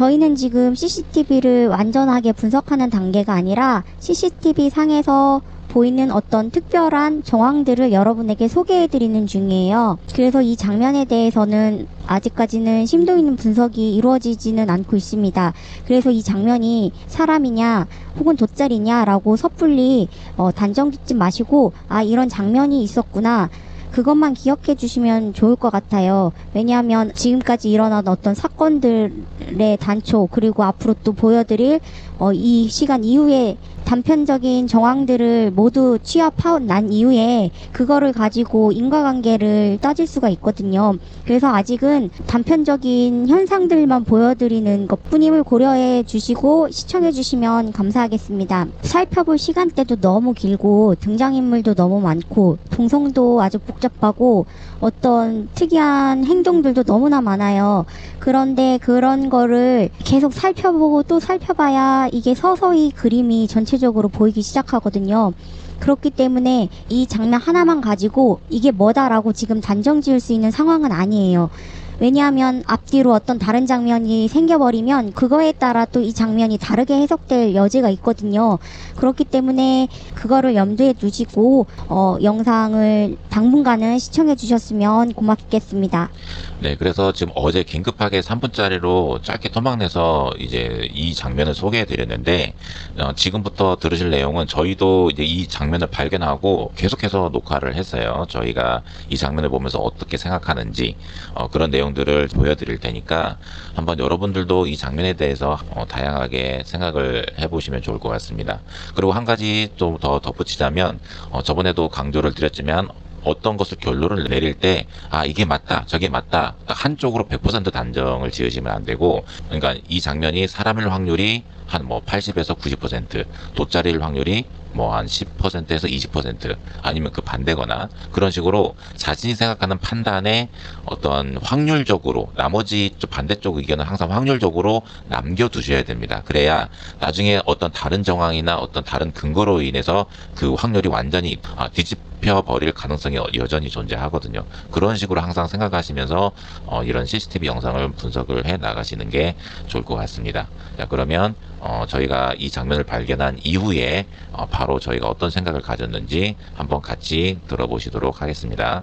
저희는 지금 CCTV를 완전하게 분석하는 단계가 아니라 CCTV 상에서 보이는 어떤 특별한 정황들을 여러분에게 소개해 드리는 중이에요. 그래서 이 장면에 대해서는 아직까지는 심도 있는 분석이 이루어지지는 않고 있습니다. 그래서 이 장면이 사람이냐 혹은 돗자리냐라고 섣불리 어, 단정 짓지 마시고 아 이런 장면이 있었구나 그것만 기억해 주시면 좋을 것 같아요. 왜냐하면 지금까지 일어난 어떤 사건들의 단초 그리고 앞으로 또 보여드릴 어, 이 시간 이후에 단편적인 정황들을 모두 취합하고 난 이후에 그거를 가지고 인과관계를 따질 수가 있거든요. 그래서 아직은 단편적인 현상들만 보여드리는 것 뿐임을 고려해 주시고 시청해 주시면 감사하겠습니다. 살펴볼 시간대도 너무 길고 등장인물도 너무 많고 동성도 아주 복잡하고 어떤 특이한 행동들도 너무나 많아요. 그런데 그런 거를 계속 살펴보고 또 살펴봐야 이게 서서히 그림이 전체 적으로 보이기 시작하거든요. 그렇기 때문에 이 장면 하나만 가지고 이게 뭐다라고 지금 단정 지을 수 있는 상황은 아니에요. 왜냐하면 앞뒤로 어떤 다른 장면이 생겨버리면 그거에 따라 또 이 장면이 다르게 해석될 여지가 있거든요. 그렇기 때문에 그거를 염두에 두시고 어, 영상을 당분간은 시청해 주셨으면 고맙겠습니다. 네, 그래서 지금 어제 긴급하게 3분짜리로 짧게 토막내서 이제 이 장면을 소개해 드렸는데, 어, 지금부터 들으실 내용은 저희도 이제 이 장면을 발견하고 계속해서 녹화를 했어요. 저희가 이 장면을 보면서 어떻게 생각하는지, 어, 그런 내용 들을 보여드릴 테니까 한번 여러분들도 이 장면에 대해서 어, 다양하게 생각을 해보시면 좋을 것 같습니다. 그리고 한 가지 좀 더 덧붙이자면, 어, 저번에도 강조를 드렸지만, 어떤 것을 결론을 내릴 때, 아, 이게 맞다, 저게 맞다, 딱 한쪽으로 100% 단정을 지으시면 안 되고, 그러니까 이 장면이 사람일 확률이 한 뭐 80에서 90%, 돗자리일 확률이 뭐 한 10%에서 20% 아니면 그 반대거나 그런 식으로 자신이 생각하는 판단에 어떤 확률적으로 나머지 좀 반대쪽 의견은 항상 확률적으로 남겨두셔야 됩니다. 그래야 나중에 어떤 다른 정황이나 어떤 다른 근거로 인해서 그 확률이 완전히 아, 뒤집혀 버릴 가능성이 여- 여전히 존재하거든요. 그런 식으로 항상 생각하시면서 어, 이런 CCTV 영상을 분석을 해 나가시는 게 좋을 것 같습니다. 자 그러면 어, 저희가 이 장면을 발견한 이후에 어, 바로 저희가 어떤 생각을 가졌는지 한번 같이 들어보시도록 하겠습니다.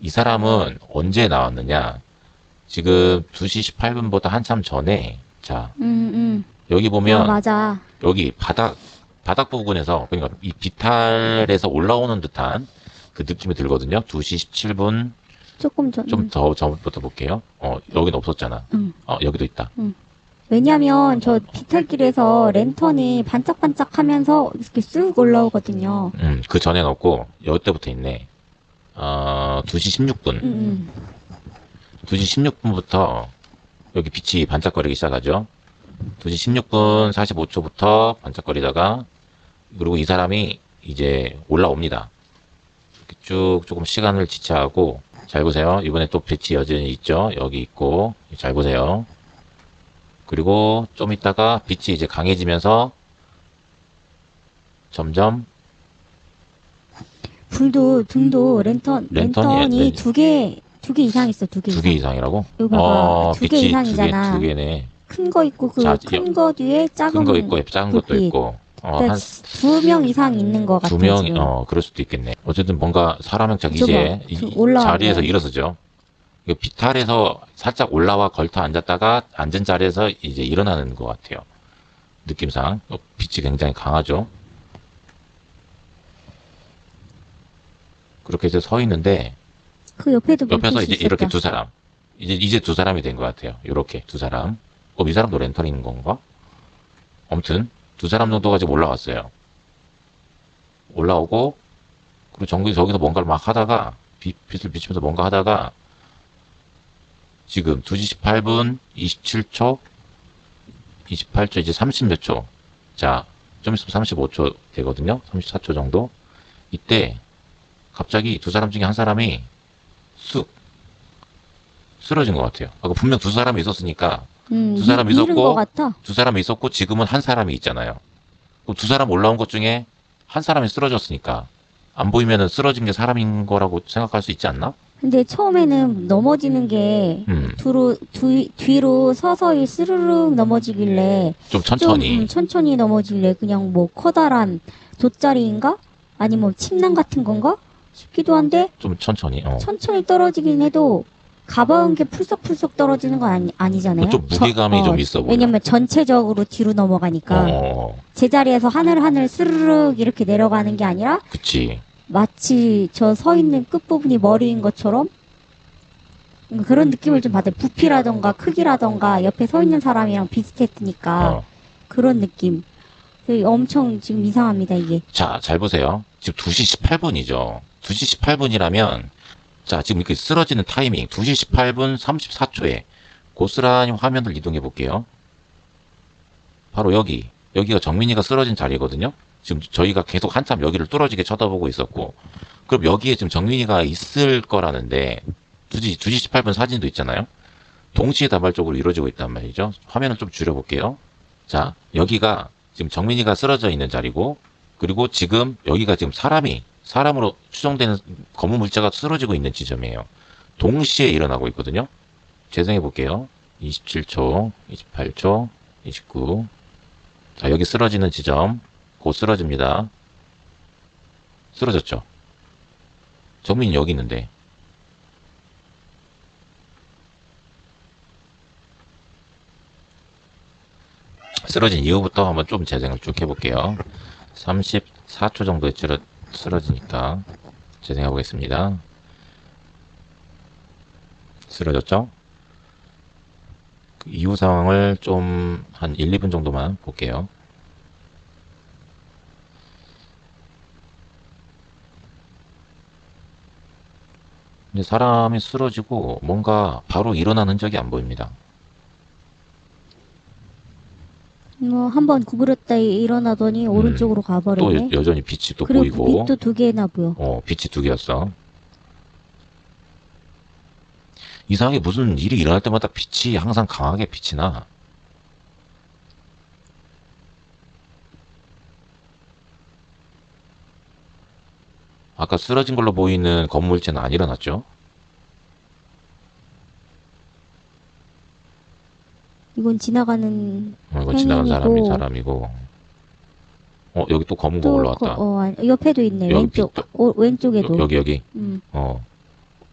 이 사람은 언제 나왔느냐? 지금 2시 18분보다 한참 전에 자 음, 음. 여기 어, 보면 맞아. 여기 바닥 바닥 부분에서 그러니까 이 비탈에서 올라오는 듯한 그 느낌이 들거든요. 2시 17분 조금 전. 좀더 전부터 볼게요. 어 여기는 없었잖아. 음. 어 여기도 있다. 왜냐면 저 비탈길에서 랜턴이 반짝반짝하면서 이렇게 쑥 올라오거든요. 음, 그 전엔 없고 여기 때부터 있네. 어 2시 16분. 음, 음. 2시 16분부터 여기 빛이 반짝거리기 시작하죠. 2시 16분 45초부터 반짝거리다가 그리고 이 사람이 이제 올라옵니다. 이렇게 쭉 조금 시간을 지체하고 잘 보세요. 이번에 또 빛이 여전히 있죠. 여기 있고 잘 보세요. 그리고 좀 있다가 빛이 이제 강해지면서 점점 불도 등도 랜턴 랜턴이 랜턴이 랜- 두개 두 개 이상 있어 두 개두 이상. 개 이상이라고? 이거 봐봐 두 개 빛이 이상이잖아. 두 개, 두 개네. 큰 거 있고 그 자, 큰거 뒤에 작은 큰 거 있고 작은 것도 불빛. 있고 어, 한 두명 이상 있는 것 같아 두 명, 지금. 어, 그럴 수도 있겠네. 어쨌든 뭔가 사람 형착 이제 저 이- 올라와요. 자리에서 일어서죠. 이거 비탈에서 살짝 올라와 걸터 앉았다가 앉은 자리에서 이제 일어나는 것 같아요. 느낌상. 어, 빛이 굉장히 강하죠. 그렇게 이제 서 있는데, 그 옆에도 옆에서 이제 있었다. 이렇게 두 사람. 이제, 이제 두 사람이 된 것 같아요. 이렇게 두 사람. 어, 이 사람도 랜턴인 건가? 아무튼, 두 사람 정도가 지금 올라왔어요. 올라오고, 그리고 정기 저기서 뭔가를 막 하다가, 빛, 빛을 비추면서 뭔가 하다가, 지금 2시 18분 27초, 28초, 이제 30몇 초. 자, 좀 있으면 35초 되거든요? 34초 정도? 이때, 갑자기 두 사람 중에 한 사람이 쑥 쓰러진 것 같아요. 아까 분명 두 사람이 있었으니까 음, 두 사람 미- 밀은 있었고. 두 사람이 있었고 지금은 한 사람이 있잖아요. 그럼 두 사람 올라온 것 중에 한 사람이 쓰러졌으니까 안 보이면은 쓰러진 게 사람인 거라고 생각할 수 있지 않나? 근데 처음에는 넘어지는 게 음, 뒤로, 뒤, 뒤로 서서히 스르륵 넘어지길래 좀좀 천천히. 음, 천천히 넘어지길래 그냥 뭐 커다란 돗자리인가? 아니면 뭐 침낭 같은 건가? 싶기도 한데 좀 천천히. 어. 천천히 떨어지긴 해도 가벼운 게 풀썩풀썩 떨어지는 건 아니, 아니잖아요. 좀 무게감이 저- 좀 있어 보여. 왜냐면 전체적으로 뒤로 넘어가니까 어, 제자리에서 하늘 하늘 스르륵 이렇게 내려가는 게 아니라 그치. 마치 저 서 있는 끝부분이 머리인 것처럼 그런 느낌을 좀 받아요. 부피라던가 크기라던가 옆에 서 있는 사람이랑 비슷했으니까 어. 그런 느낌. 그 엄청 지금 이상합니다 이게. 자, 잘 보세요. 지금 2시 18분이죠. 2시 18분이라면, 자, 지금 이렇게 쓰러지는 타이밍, 2시 18분 34초에 고스란히 화면을 이동해 볼게요. 바로 여기, 여기가 정민이가 쓰러진 자리거든요. 지금 저희가 계속 한참 여기를 뚫어지게 쳐다보고 있었고, 그럼 여기에 지금 정민이가 있을 거라는데, 2시, 2시 18분 사진도 있잖아요. 동시에 다발적으로 이루어지고 있단 말이죠. 화면을 좀 줄여볼게요. 자, 여기가 지금 정민이가 쓰러져 있는 자리고, 그리고 지금 여기가 지금 사람이 사람으로 추정되는 검은 물체가 쓰러지고 있는 지점이에요. 동시에 일어나고 있거든요. 재생해 볼게요. 27초, 28초, 29. 자, 여기 쓰러지는 지점. 곧 쓰러집니다. 쓰러졌죠. 정민이 여기 있는데. 쓰러진 이후부터 한번 좀 재생을 쭉 해볼게요. 34초 정도에 쓰러, 쓰러지니까 재생해 보겠습니다. 쓰러졌죠? 그 이후 상황을 좀 한 1, 2분 정도만 볼게요. 근데 사람이 쓰러지고 뭔가 바로 일어나는 흔적이 안 보입니다. 뭐 한번 구부렸다 일어나더니 오른쪽으로 음. 또 가버리네. 여, 전히 빛이 또 그리고 보이고 빛도 두 개나 보여. 어, 빛이 두 개였어. 이상하게 무슨 일이 일어날 때마다 빛이 항상 강하게 빛이 나. 아까 쓰러진 걸로 보이는 건물체는 안 일어났죠? 이건 지나가는 어, 이건 지나간 행인이고. 사람이 사람이고. 어, 여기 또 검은 거 또 올라왔다. 거- 어, 아니, 옆에도 있네. 여기 왼쪽. 빛도- 오, 왼쪽에도. 여, 기 여기. 음. 어.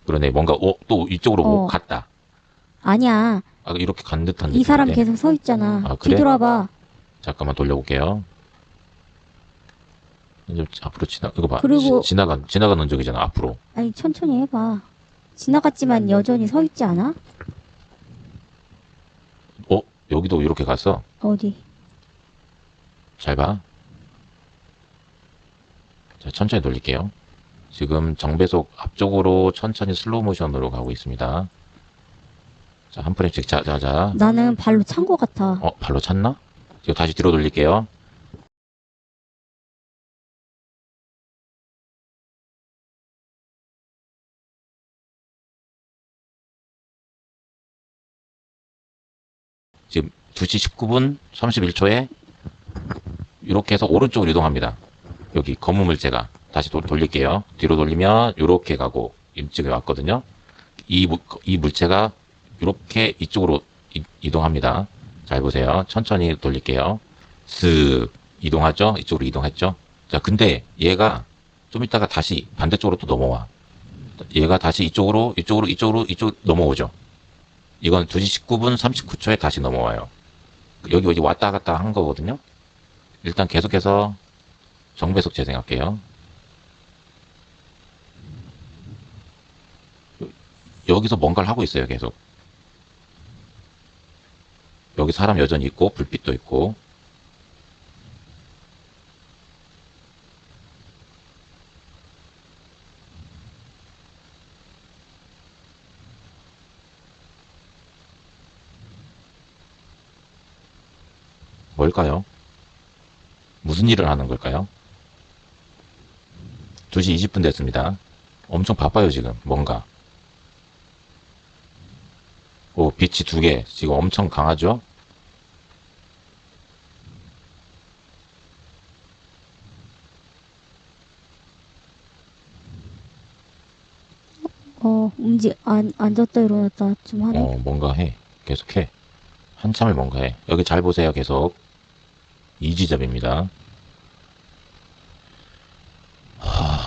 그러네. 뭔가 어, 또 이쪽으로 뭐 어. 갔다. 아니야. 아, 이렇게 간 듯한 이 사람 느낌인데. 계속 서 있잖아. 아, 그래? 뒤돌아봐. 잠깐만 돌려볼게요. 좀 앞으로 지나 이거 봐. 그리고- 지, 나간 지나간 흔적이잖아 앞으로. 아니 천천히 해봐. 지나갔지만 여전히 서 있지 않아? 어 여기도 이렇게 갔어. 어디? 잘 봐. 자 천천히 돌릴게요. 지금 정배속 앞쪽으로 천천히 슬로우 모션으로 가고 있습니다. 자한 프레임씩 자자자. 나는 발로 찬 것 같아. 어 발로 찼나? 지금 다시 뒤로 돌릴게요. 2시 19분 31초에 이렇게 해서 오른쪽으로 이동합니다. 여기 검은 물체가 다시 도- 돌릴게요. 뒤로 돌리면 이렇게 가고 이쪽에 왔거든요. 이, 물- 이 물체가 이렇게 이쪽으로 이- 이동합니다. 잘 보세요. 천천히 돌릴게요. 슥 이동하죠? 이쪽으로 이동했죠? 자, 근데 얘가 좀 이따가 다시 반대쪽으로 또 넘어와. 얘가 다시 이쪽으로, 이쪽으로, 이쪽으로, 이쪽 넘어오죠. 이건 2시 19분 39초에 다시 넘어와요. 여기 어디 왔다 갔다 한 거거든요. 일단 계속해서 정배속 재생할게요. 여- 여기서 뭔가를 하고 있어요, 계속. 여기 사람 여전히 있고, 불빛도 있고. 뭘까요? 무슨 일을 하는 걸까요? 2시 20분 됐습니다. 엄청 바빠요, 지금. 뭔가. 오, 빛이 두 개. 지금 엄청 강하죠? 어, 움직, 안, 앉았다 일어났다 좀 하네. 어, 뭔가 해. 계속 해. 한참을 뭔가 해. 여기 잘 보세요, 계속. 이 지점입니다. 하...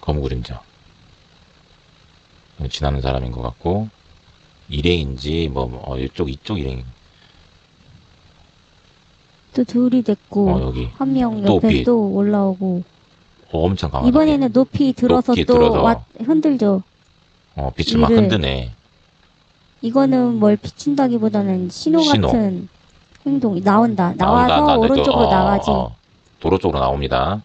검은 그림자. 지나는 사람인 것 같고, 일행인지, 뭐, 뭐, 어, 이쪽, 이쪽 일행. 또 둘이 됐고, 어, 여기. 한명또 옆에 빛. 또 올라오고, 어, 엄청 강하다. 이번에는 높이 들어서 높이 또 들어서. 왔, 흔들죠. 어, 빛을 막. 흔드네. 이거는 뭘 비춘다기보다는 신호, 신호. 같은 행동이 나온다. 나와서 나온다, 나온다. 오른쪽으로 어, 나가지. 어, 도로 쪽으로 나옵니다.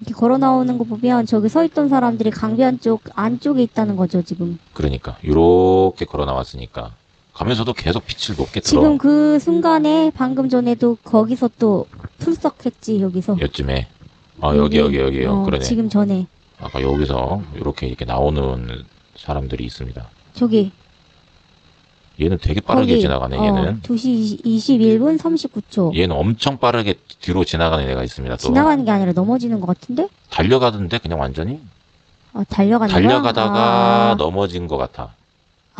이렇게 걸어 나오는 거 보면 저기 서 있던 사람들이 강변 쪽 안쪽에 있다는 거죠, 지금. 그러니까 요렇게 걸어 나왔으니까 가면서도 계속 빛을 높게 들어. 지금 그 순간에 방금 전에도 거기서 또 풀썩했지, 여기서. 요쯤에 어 여기 여기 여기요. 어, 그러네. 지금 전에. 아까 여기서 이렇게 이렇게 나오는 사람들이 있습니다. 저기. 얘는 되게 빠르게 거기, 지나가네. 어, 얘는 2시 21분 39초. 얘는 엄청 빠르게 뒤로 지나가는 애가 있습니다. 또 지나가는 게 아니라 넘어지는 것 같은데? 달려가던데 그냥 완전히 아, 달려가는? 달려가다가 아, 넘어진 것 같아.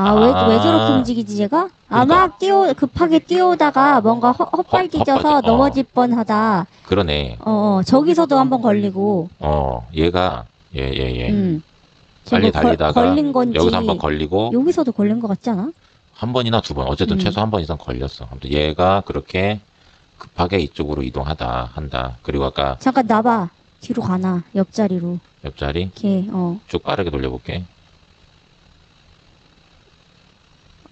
아, 왜, 아. 왜 저렇게 움직이지, 제가? 아마 그러니까. 뛰어, 급하게 뛰어오다가 뭔가 헛, 헛발뒤져서 헛발- 어. 넘어질 뻔 하다. 그러네. 어, 어, 저기서도 한번 걸리고. 어 얘가 얘얘 얘. 음. 빨리 걸- 달리다가 걸린 건지. 여기서 한 번 걸리고 여기서도 걸린 것 같지 않아? 한 번이나 두 번, 어쨌든 음. 최소 한 번 이상 걸렸어. 아무튼 얘가 그렇게 급하게 이쪽으로 이동하다, 한다. 그리고 아까 잠깐 나봐. 뒤로 가나, 옆자리로. 옆자리 이렇게, 어. 쭉 빠르게 돌려볼게.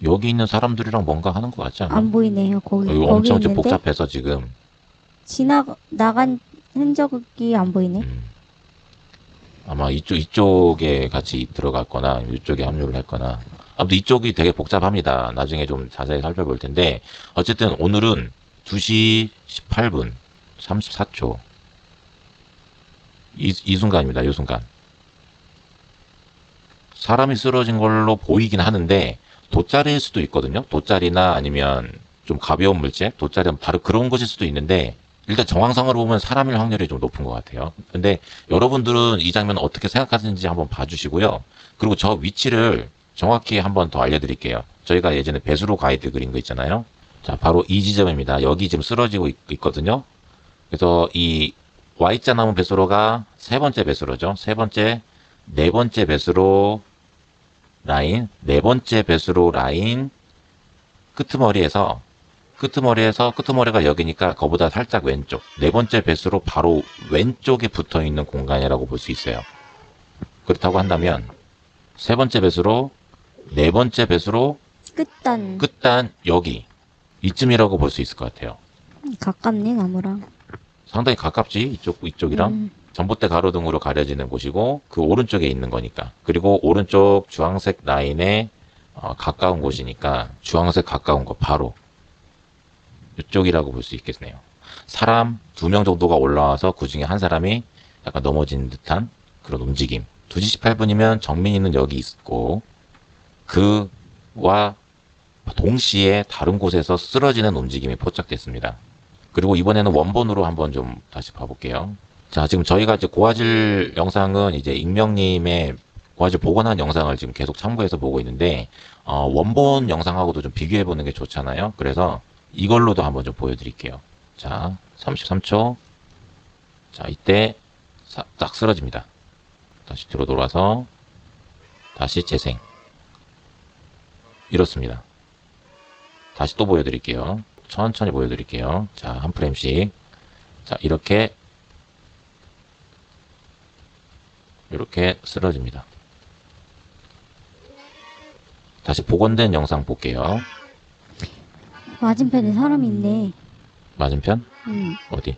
여기 있는 사람들이랑 뭔가 하는 것 같지 않아? 안 보이네요, 거기. 여기 거기 엄청 좀 있는데. 복잡해서 지금. 지나, 나간 흔적이 안 보이네. 음. 아마 이쪽, 이쪽에 같이 들어갈 거나, 이쪽에 합류를 할 거나. 아무튼 이쪽이 되게 복잡합니다. 나중에 좀 자세히 살펴볼 텐데. 어쨌든 오늘은 2시 18분 34초. 이, 이 순간입니다. 이 순간. 사람이 쓰러진 걸로 보이긴 하는데, 돗자리일 수도 있거든요. 돗자리나 아니면 좀 가벼운 물체, 돗자리는 바로 그런 것일 수도 있는데, 일단 정황상으로 보면 사람일 확률이 좀 높은 것 같아요. 근데 여러분들은 이 장면 어떻게 생각하시는지 한번 봐주시고요. 그리고 저 위치를 정확히 한번 더 알려드릴게요. 저희가 예전에 배수로 가이드 그린 거 있잖아요. 자, 바로 이 지점입니다. 여기 지금 쓰러지고 있, 거든요 그래서 이 Y자 나무 배수로가 세 번째 배수로죠. 세 번째, 네 번째 배수로 라인, 네 번째 배수로 라인 끄트머리에서 끄트머리에서 끄트머리가 여기니까 그보다 살짝 왼쪽 네 번째 배수로 바로 왼쪽에 붙어 있는 공간이라고 볼 수 있어요. 그렇다고 한다면 세 번째 배수로 네 번째 배수로 끝단. 끝단 여기 이쯤이라고 볼 수 있을 것 같아요. 가깝네, 나무랑. 상당히 가깝지 이쪽 이쪽이랑 음, 전봇대 가로등으로 가려지는 곳이고 그 오른쪽에 있는 거니까 그리고 오른쪽 주황색 라인에 어, 가까운 곳이니까 주황색 가까운 거 바로 이쪽이라고 볼 수 있겠네요. 사람 두 명 정도가 올라와서 그 중에 한 사람이 약간 넘어진 듯한 그런 움직임. 2시 18분이면 정민이는 여기 있고 그와 동시에 다른 곳에서 쓰러지는 움직임이 포착됐습니다. 그리고 이번에는 원본으로 한번 좀 다시 봐볼게요. 자, 지금 저희가 이제 고화질 영상은 이제 익명님의 고화질 복원한 영상을 지금 계속 참고해서 보고 있는데, 어, 원본 영상하고도 좀 비교해 보는 게 좋잖아요. 그래서 이걸로도 한번 좀 보여드릴게요. 자, 33초. 자, 이때 사- 딱 쓰러집니다. 다시 뒤로 돌아서 다시 재생. 이렇습니다. 다시 또 보여드릴게요. 천천히 보여드릴게요. 자, 한 프레임씩. 자, 이렇게, 이렇게 쓰러집니다. 다시 복원된 영상 볼게요. 맞은편에 사람이 있네. 맞은편? 음. 어디?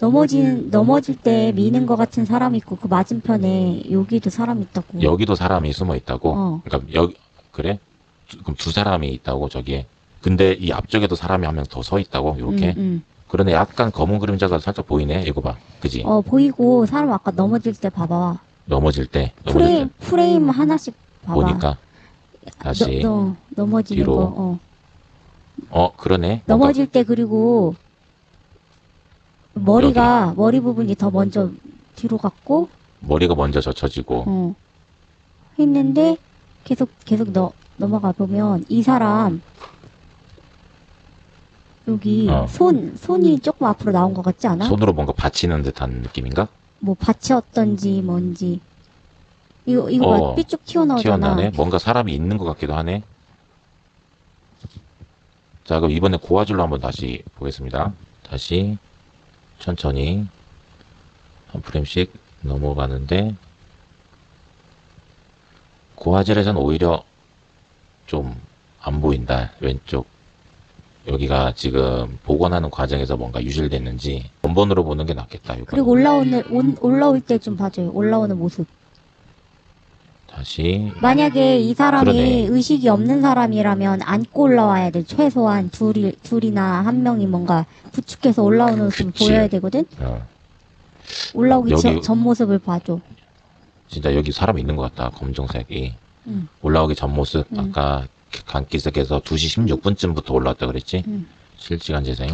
넘어진, 넘어질 때 미는 것 같은 사람 있고, 그 맞은편에 여기도 사람 있다고. 여기도 사람이 숨어 있다고? 어. 그러니까 여기, 그래? 두- 그럼 두 사람이 있다고, 저기에. 근데 이 앞쪽에도 사람이 한 명 더 서 있다고, 이렇게? 음, 음. 그러네, 약간 검은 그림자가 살짝 보이네. 이거 봐. 그지? 어, 보이고, 사람 아까 넘어질 때 봐봐. 넘어질 때, 넘어질 프레임, 프레임 하나씩 때 봐봐. 보니까. 다시. 너, 너, 넘어지는 뒤로. 거. 어. 어, 그러네. 넘어질 때 그리고 머리가 머리 부분이 더 먼저 뒤로 갔고 머리가 먼저 젖혀지고. 어. 했는데 계속 계속 너, 넘어가 보면 이 사람 여기 어. 손 손이 조금 앞으로 나온 것 같지 않아? 손으로 뭔가 받치는 듯한 느낌인가? 뭐 받쳤던지 뭔지 이거 이거 어, 봐 삐쭉 튀어나오잖아. 튀어나오네. 뭔가 사람이 있는 것 같기도 하네. 자, 그럼 이번에 고화질로 한번 다시 보겠습니다. 다시 천천히 한 프레임씩 넘어가는데 고화질에선 오히려 좀 안 보인다. 왼쪽 여기가 지금 복원하는 과정에서 뭔가 유실됐는지 원본으로 보는 게 낫겠다. 이거는. 그리고 올라오는 온- 올라올 때 좀 봐줘요. 올라오는 모습. 다시 만약에 이 사람이 그러네. 의식이 없는 사람이라면 안고 올라와야 돼. 최소한 둘이 둘이나 한 명이 뭔가 부축해서 올라오는 모습을 그치. 보여야 되거든. 어, 올라오기 여기- 전, 전 모습을 봐줘. 진짜 여기 사람 있는 것 같다. 검정색이. 응. 올라오기 전 모습 음. 아까 간기석에서 2시 16분쯤부터 올라왔다 그랬지? 음. 실시간 재생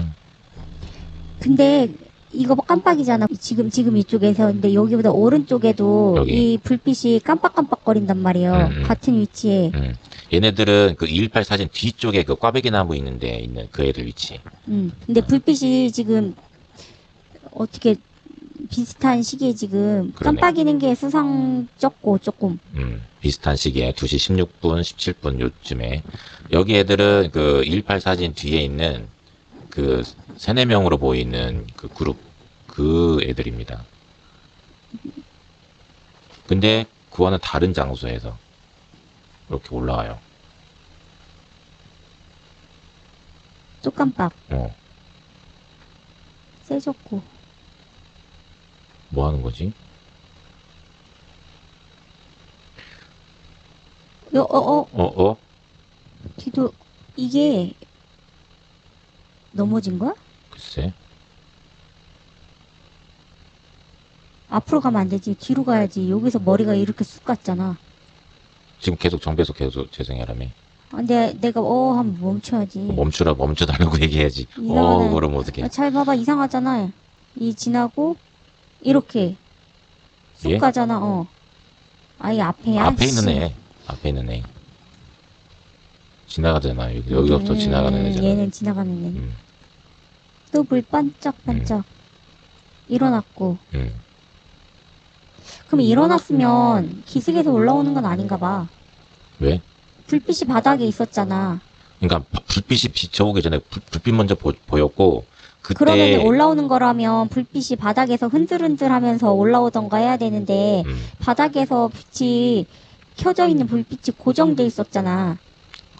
근데 이거 깜빡이잖아. 지금 지금 이쪽에서 근데 여기보다 오른쪽에도 여기. 이 불빛이 깜빡깜빡거린단 말이에요. 음, 음. 같은 위치에. 음. 얘네들은 그 218 사진 뒤쪽에 그 꽈배기 나무 있는 데 있는 그 애들 위치 음. 근데 불빛이 지금 어떻게 비슷한 시기에 지금 그러네. 깜빡이는 게 수상쩍고 조금. 음, 비슷한 시기에 2시 16분 17분 요쯤에 여기 애들은 그 118 사진 뒤에 있는 그 세네 명으로 보이는 그 그룹 그 애들입니다 근데 그와는 다른 장소에서 이렇게 올라와요 또 깜빡. 어, 세졌고. 뭐 하는 거지? 어, 어, 어, 어, 어? 뒤도, 이게, 넘어진 거야? 글쎄 앞으로 가면 안 되지. 뒤로 가야지. 여기서 머리가 이렇게 쑥 갔잖아. 지금 계속 정배속 계속 재생해라며 아, 내, 내가, 어, 한번 멈춰야지. 멈추라 멈춰달라고 얘기해야지 이상하네. 어 그러면 어떡해 아, 잘 봐봐. 이상하잖아. 이 지나고, 이렇게. 쑥 예? 가잖아, 어. 아이, 앞에야. 앞에 있는 씨. 애 앞에 있는 애 지나가잖아 여기, 여기부터 음, 지나가는 애잖아 얘는 지나가는 애. 음, 또 불 반짝반짝. 일어났고. 음. 그럼 일어났으면 기슭에서 올라오는 건 아닌가 봐. 왜? 불빛이 바닥에 있었잖아. 그러니까 바- 불빛이 비춰오기 전에 불, 빛 먼저 보, 보였고 그때 그러면 올라오는 거라면 불빛이 바닥에서 흔들흔들 하면서 올라오던가 해야 되는데 음, 바닥에서 빛이 켜져 있는 불빛이 고정돼 있었잖아.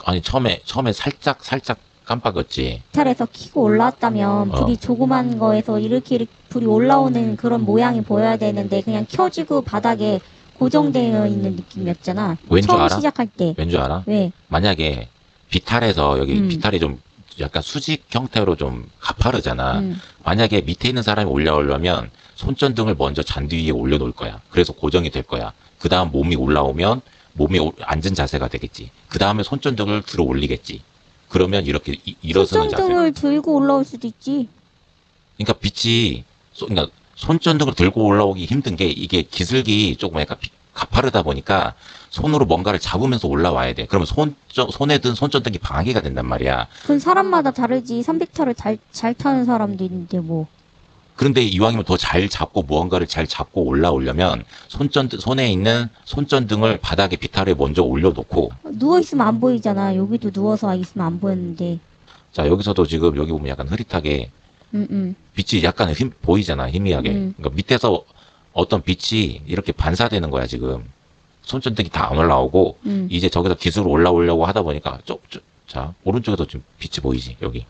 아니 처음에 처음에 살짝 살짝 깜빡였지 이탈에서 키고 올라왔다면 어. 불이 조그만 거에서 이렇게, 이렇게 불이 올라오는 그런 모양이 보여야 되는데 그냥 켜지고 바닥에 고정되어 있는 느낌이었잖아. 왠줄 처음 알아? 시작할 때. 왠 줄 알아? 왜? 만약에 비탈에서 여기 음. 비탈이 좀 약간 수직 형태로 좀 가파르잖아 음. 만약에 밑에 있는 사람이 올라오려면 손전등을 먼저 잔디 위에 올려놓을 거야. 그래서 고정이 될 거야. 그 다음 몸이 올라오면 몸이 오- 앉은 자세가 되겠지. 그 다음에 손전등을 들어 올리겠지. 그러면 이렇게 이- 일어서는 자세. 손전등을 들고 올라올 수도 있지. 그러니까 빛이 소- 그러니까 손전등을 들고 올라오기 힘든 게 이게 기술기 조금 약간 비- 가파르다 보니까 손으로 뭔가를 잡으면서 올라와야 돼. 그러면 손 손에 든 손전등이 방해가 된단 말이야. 그건 사람마다 다르지. 300타를 잘, 잘 타는 사람도 있는데 뭐. 그런데 이왕이면 더 잘 잡고 무언가를 잘 잡고 올라오려면 손전등 손에 있는 손전등을 바닥에 비탈에 먼저 올려놓고 누워 있으면 안 보이잖아. 여기도 누워서 있으면 안 보였는데. 자 여기서도 지금 여기 보면 약간 흐릿하게 응, 응. 빛이 약간 힘 보이잖아 희미하게 음. 그러니까 밑에서 어떤 빛이 이렇게 반사되는 거야 지금 손전등이 다 안 올라오고 응. 이제 저기서 기술로 올라오려고 하다 보니까 쪽, 쪽, 자 오른쪽에도 좀 빛이 보이지 여기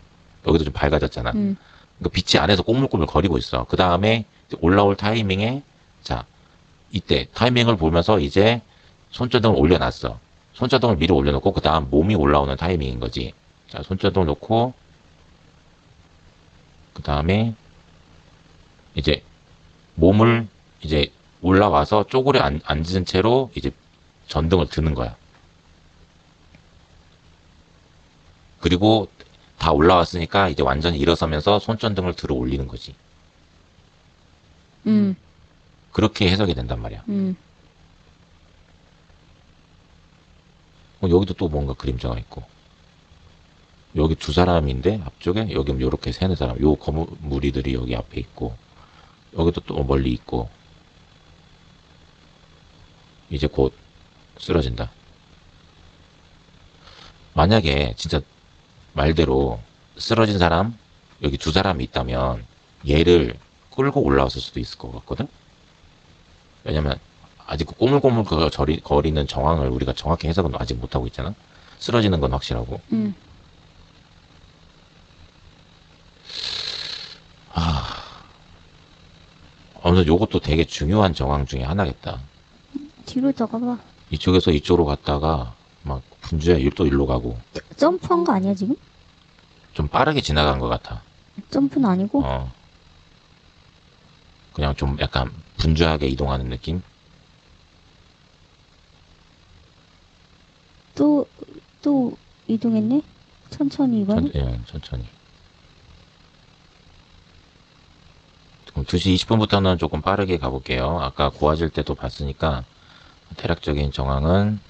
여기도 좀 밝아졌잖아 응. 그러니까 빛이 안에서 꼬물꼬물 거리고 있어. 그 다음에 올라올 타이밍에 자 이때 타이밍을 보면서 이제 손전등을 올려놨어. 손전등을 미리 올려놓고 그 다음 몸이 올라오는 타이밍인 거지. 자 손전등을 놓고 그 다음에 이제 몸을 이제 올라와서 쪼그려 앉, 앉은 채로 이제 전등을 드는 거야. 그리고 다 올라왔으니까 이제 완전히 일어서면서 손전등을 들어 올리는 거지. 음, 그렇게 해석이 된단 말이야. 음. 어, 여기도 또 뭔가 그림자가 있고. 여기 두 사람인데 앞쪽에 여기 이렇게 세네 사람. 요 거무리들이 여기 앞에 있고 여기도 또 멀리 있고 이제 곧 쓰러진다. 만약에 진짜 말대로 쓰러진 사람 여기 두 사람이 있다면 얘를 끌고 올라왔을 수도 있을 것 같거든. 왜냐면 아직 그 꼬물꼬물 거리는 정황을 우리가 정확히 해석은 아직 못하고 있잖아. 쓰러지는 건 확실하고. 음. 아무튼 요것도 되게 중요한 정황 중에 하나겠다. 뒤로 적어봐. 이쪽에서 이쪽으로 갔다가 막 분주해 또 일로 가고 점프한 거 아니야, 지금? 좀 빠르게 지나간 것 같아. 점프는 아니고? 어. 그냥 좀 약간 분주하게 이동하는 느낌? 또, 또 이동했네? 천천히 이번에? 천, 예, 천천히. 그럼 2시 20분부터는 조금 빠르게 가볼게요. 아까 고화질 때도 봤으니까 대략적인 정황은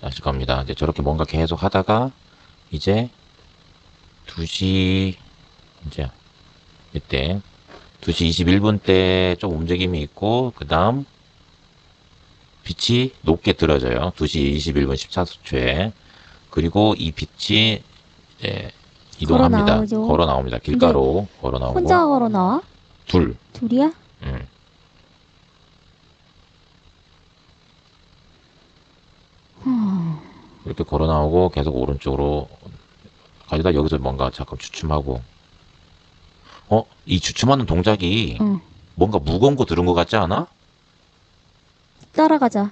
아실 겁니다. 이제 저렇게 뭔가 계속 하다가 이제 2시 이제 이때 2시 21분 때 좀 움직임이 있고 그 다음 빛이 높게 들어져요. 2시 21분 14초에 그리고 이 빛이 이제 이동합니다. 걸어. 걸어 나옵니다. 길가로 걸어 나오고 혼자 걸어 나와? 둘. 둘이야? 음. 이렇게 걸어 나오고 계속 오른쪽으로 가려다 여기서 뭔가 잠깐 주춤하고 어? 이 주춤하는 동작이 응. 뭔가 무거운 거 들은 것 같지 않아? 따라가자.